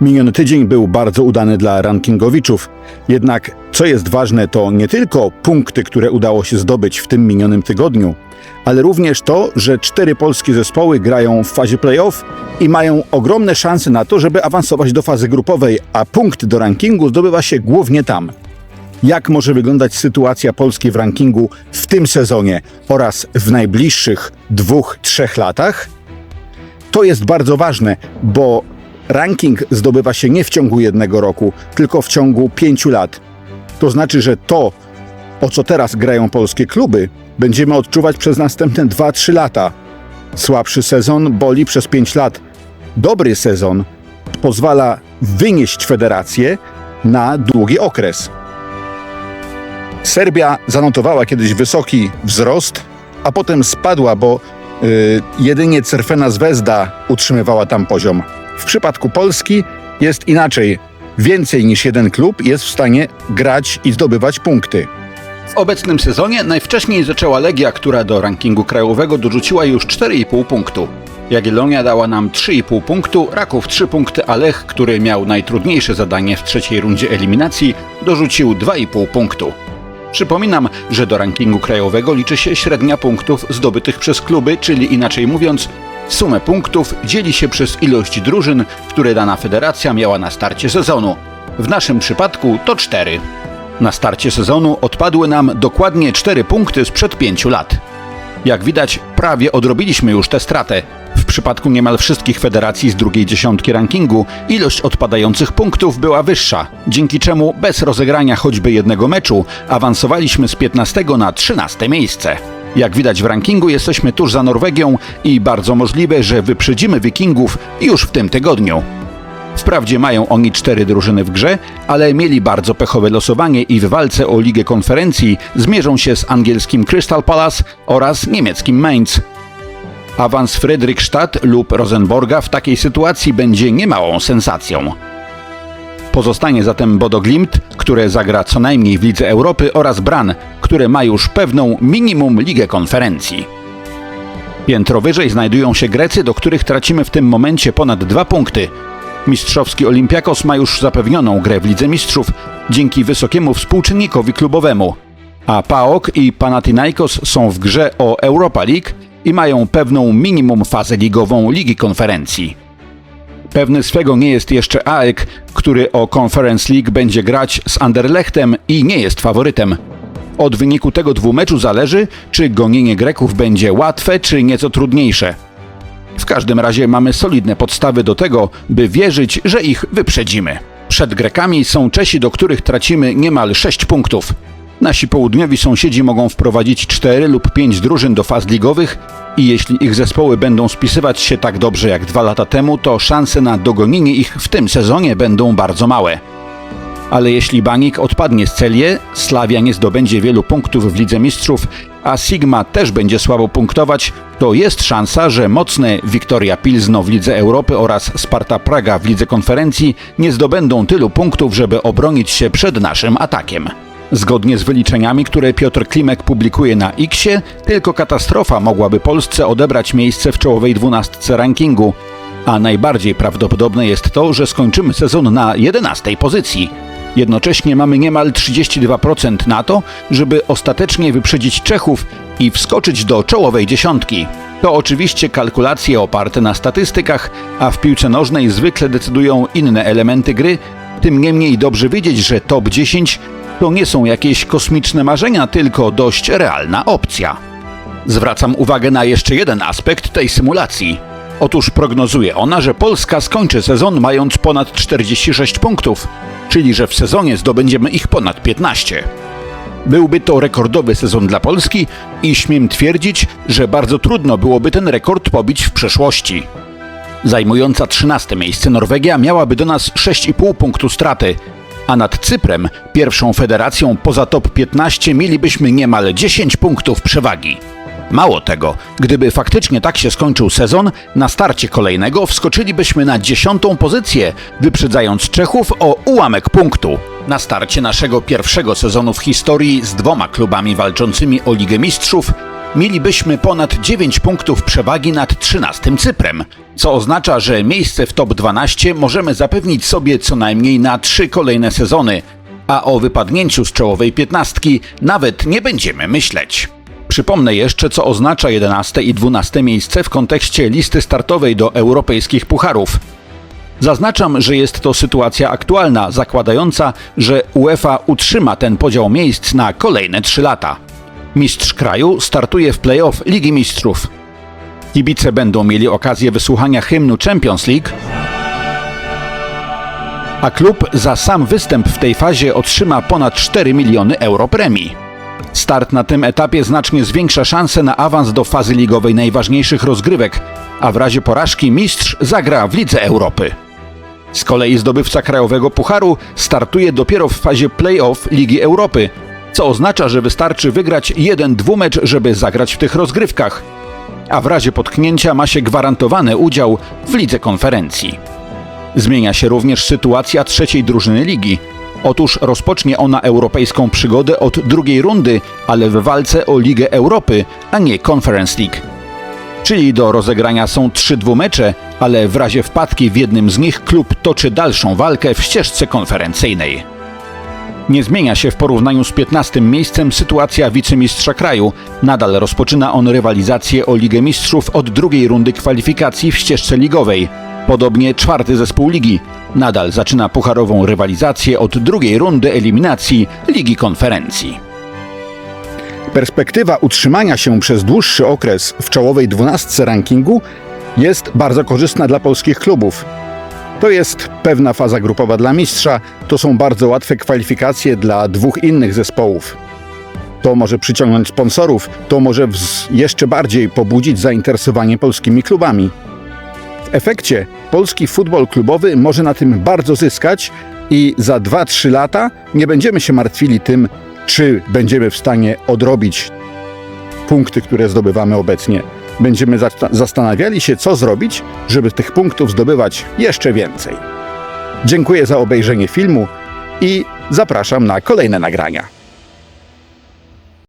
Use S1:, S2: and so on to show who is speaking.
S1: Miniony tydzień był bardzo udany dla rankingowiczów. Jednak co jest ważne, to nie tylko punkty, które udało się zdobyć w tym minionym tygodniu, ale również to, że cztery polskie zespoły grają w fazie playoff i mają ogromne szanse na to, żeby awansować do fazy grupowej, a punkt do rankingu zdobywa się głównie tam. Jak może wyglądać sytuacja Polski w rankingu w tym sezonie oraz w najbliższych dwóch, trzech latach? To jest bardzo ważne, bo ranking zdobywa się nie w ciągu jednego roku, tylko w ciągu pięciu lat. To znaczy, że to, o co teraz grają polskie kluby, będziemy odczuwać przez następne 2-3 lata. Słabszy sezon boli przez 5 lat. Dobry sezon pozwala wynieść federację na długi okres. Serbia zanotowała kiedyś wysoki wzrost, a potem spadła, bo y, jedynie Cerfena Zvezda utrzymywała tam poziom. W przypadku Polski jest inaczej. Więcej niż jeden klub jest w stanie grać i zdobywać punkty.
S2: W obecnym sezonie najwcześniej zaczęła Legia, która do rankingu krajowego dorzuciła już 4,5 punktu. Jagiellonia dała nam 3,5 punktu, Raków 3 punkty, a Lech, który miał najtrudniejsze zadanie w trzeciej rundzie eliminacji, dorzucił 2,5 punktu. Przypominam, że do rankingu krajowego liczy się średnia punktów zdobytych przez kluby, czyli inaczej mówiąc, sumę punktów dzieli się przez ilość drużyn, które dana federacja miała na starcie sezonu. W naszym przypadku to 4. Na starcie sezonu odpadły nam dokładnie 4 punkty sprzed 5 lat. Jak widać, prawie odrobiliśmy już tę stratę. W przypadku niemal wszystkich federacji z drugiej dziesiątki rankingu ilość odpadających punktów była wyższa, dzięki czemu bez rozegrania choćby jednego meczu awansowaliśmy z 15 na 13 miejsce. Jak widać w rankingu jesteśmy tuż za Norwegią i bardzo możliwe, że wyprzedzimy Wikingów już w tym tygodniu. Wprawdzie mają oni cztery drużyny w grze, ale mieli bardzo pechowe losowanie i w walce o Ligę Konferencji zmierzą się z angielskim Crystal Palace oraz niemieckim Mainz. Awans Friedrichstadt lub Rosenborga w takiej sytuacji będzie niemałą sensacją. Pozostanie zatem Bodo Glimt, które zagra co najmniej w Lidze Europy oraz Bran, które ma już pewną minimum Ligę Konferencji. Piętro wyżej znajdują się Grecy, do których tracimy w tym momencie ponad dwa punkty. Mistrzowski Olympiakos ma już zapewnioną grę w Lidze Mistrzów dzięki wysokiemu współczynnikowi klubowemu, a PAOK i Panathinaikos są w grze o Europa League i mają pewną minimum fazę ligową Ligi Konferencji. Pewny swego nie jest jeszcze AEK, który o Conference League będzie grać z Anderlechtem i nie jest faworytem. Od wyniku tego dwumeczu zależy, czy gonienie Greków będzie łatwe, czy nieco trudniejsze. W każdym razie mamy solidne podstawy do tego, by wierzyć, że ich wyprzedzimy. Przed Grekami są Czesi, do których tracimy niemal 6 punktów. Nasi południowi sąsiedzi mogą wprowadzić 4 lub 5 drużyn do faz ligowych i jeśli ich zespoły będą spisywać się tak dobrze jak dwa lata temu, to szanse na dogonienie ich w tym sezonie będą bardzo małe. Ale jeśli Banik odpadnie z Celie, Slavia nie zdobędzie wielu punktów w Lidze Mistrzów, a Sigma też będzie słabo punktować, to jest szansa, że mocne Wiktoria Pilzno w Lidze Europy oraz Sparta Praga w Lidze Konferencji nie zdobędą tylu punktów, żeby obronić się przed naszym atakiem. Zgodnie z wyliczeniami, które Piotr Klimek publikuje na Xie, tylko katastrofa mogłaby Polsce odebrać miejsce w czołowej dwunastce rankingu, a najbardziej prawdopodobne jest to, że skończymy sezon na 11 pozycji. Jednocześnie mamy niemal 32% na to, żeby ostatecznie wyprzedzić Czechów i wskoczyć do czołowej dziesiątki. To oczywiście kalkulacje oparte na statystykach, a w piłce nożnej zwykle decydują inne elementy gry, tym niemniej dobrze wiedzieć, że top 10 to nie są jakieś kosmiczne marzenia, tylko dość realna opcja. Zwracam uwagę na jeszcze jeden aspekt tej symulacji. Otóż prognozuje ona, że Polska skończy sezon mając ponad 46 punktów, czyli że w sezonie zdobędziemy ich ponad 15. Byłby to rekordowy sezon dla Polski i śmiem twierdzić, że bardzo trudno byłoby ten rekord pobić w przeszłości. Zajmująca 13 miejsce Norwegia miałaby do nas 6,5 punktu straty, a nad Cyprem, pierwszą federacją poza top 15, mielibyśmy niemal 10 punktów przewagi. Mało tego, gdyby faktycznie tak się skończył sezon, na starcie kolejnego wskoczylibyśmy na dziesiątą pozycję, wyprzedzając Czechów o ułamek punktu. Na starcie naszego pierwszego sezonu w historii z dwoma klubami walczącymi o Ligę Mistrzów mielibyśmy ponad 9 punktów przewagi nad 13 Cyprem, co oznacza, że miejsce w top 12 możemy zapewnić sobie co najmniej na trzy kolejne sezony, a o wypadnięciu z czołowej piętnastki nawet nie będziemy myśleć. Przypomnę jeszcze, co oznacza 11 i 12 miejsce w kontekście listy startowej do europejskich pucharów. Zaznaczam, że jest to sytuacja aktualna, zakładająca, że UEFA utrzyma ten podział miejsc na kolejne 3 lata. Mistrz kraju startuje w play-off Ligi Mistrzów. Kibice będą mieli okazję wysłuchania hymnu Champions League, a klub za sam występ w tej fazie otrzyma ponad 4 miliony euro premii. Start na tym etapie znacznie zwiększa szanse na awans do fazy ligowej najważniejszych rozgrywek, a w razie porażki mistrz zagra w Lidze Europy. Z kolei zdobywca krajowego pucharu startuje dopiero w fazie play-off Ligi Europy, co oznacza, że wystarczy wygrać jeden dwumecz, żeby zagrać w tych rozgrywkach, a w razie potknięcia ma się gwarantowany udział w Lidze Konferencji. Zmienia się również sytuacja trzeciej drużyny ligi. Otóż rozpocznie ona europejską przygodę od drugiej rundy, ale w walce o Ligę Europy, a nie Conference League. Czyli do rozegrania są trzy dwumecze, ale w razie wpadki w jednym z nich klub toczy dalszą walkę w ścieżce konferencyjnej. Nie zmienia się w porównaniu z 15 miejscem sytuacja wicemistrza kraju. Nadal rozpoczyna on rywalizację o Ligę Mistrzów od drugiej rundy kwalifikacji w ścieżce ligowej. Podobnie czwarty zespół ligi. Nadal zaczyna pucharową rywalizację od drugiej rundy eliminacji Ligi Konferencji.
S1: Perspektywa utrzymania się przez dłuższy okres w czołowej dwunastce rankingu jest bardzo korzystna dla polskich klubów. To jest pewna faza grupowa dla mistrza, to są bardzo łatwe kwalifikacje dla dwóch innych zespołów. To może przyciągnąć sponsorów, to może jeszcze bardziej pobudzić zainteresowanie polskimi klubami. W efekcie polski futbol klubowy może na tym bardzo zyskać i za 2-3 lata nie będziemy się martwili tym, czy będziemy w stanie odrobić punkty, które zdobywamy obecnie. Będziemy zasta- zastanawiali się, co zrobić, żeby tych punktów zdobywać jeszcze więcej. Dziękuję za obejrzenie filmu i zapraszam na kolejne nagrania.